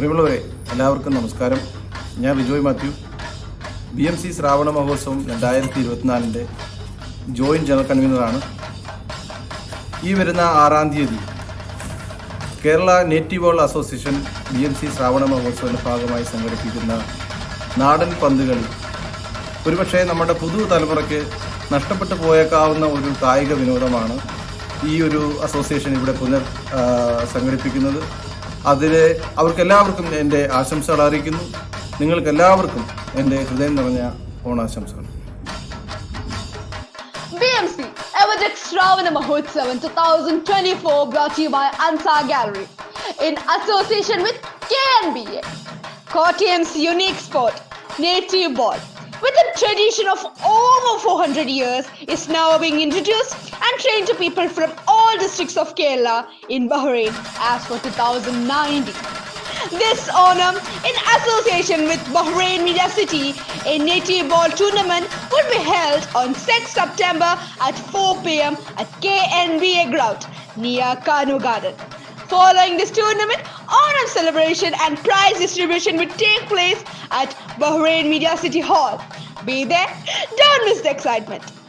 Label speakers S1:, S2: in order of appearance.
S1: പ്രിയമുള്ളവരെ എല്ലാവർക്കും നമസ്കാരം. ഞാൻ Rijoy Mathew. B M C Shravana Mahotsavam രണ്ടായിരത്തി ഇരുപത്തിനാലിന്റെ ജോയിന്റ് ജനറൽ കൺവീനറാണ്. ഈ വരുന്ന ആറാം തീയതി Kerala native world association B M C Shravana മഹോത്സവത്തിന്റെ ഭാഗമായി സംഘടിപ്പിക്കുന്ന നാടൻ പന്തുകളി. ഒരുപക്ഷെ നമ്മുടെ പുതു തലമുറയ്ക്ക് നഷ്ടപ്പെട്ടു പോയേക്കാവുന്ന ഒരു കായിക വിനോദമാണ് ഈ ഒരു അസോസിയേഷൻ ഇവിടെ പുനർ സംഘടിപ്പിക്കുന്നത്. അതിൽ അവർക്കെല്ലാവർക്കും എന്റെ ആശംസകൾ അറിയിക്കുന്നു നിങ്ങൾക്കെല്ലാവർക്കും എന്റെ ഹൃദയം നിറഞ്ഞ ഓണാശംസകൾ
S2: BMC Everdex Shravana Mahotsav 2024 brought to you by Ansar Gallery in association with KNBA. Kottayam's unique sport, native ball, with a tradition of over 400 years, is now being introduced and trained to people from all districts of Kerala in Bahrain as for 2019. This Onam, in association with Bahrain Media City, a native ball tournament will be held on 6 September at 4 pm at KNBA ground near Kanu Garden. Following this tournament, Onam celebration and prize distribution will take place at Bahrain Media City Hall. Be there, don't miss the excitement.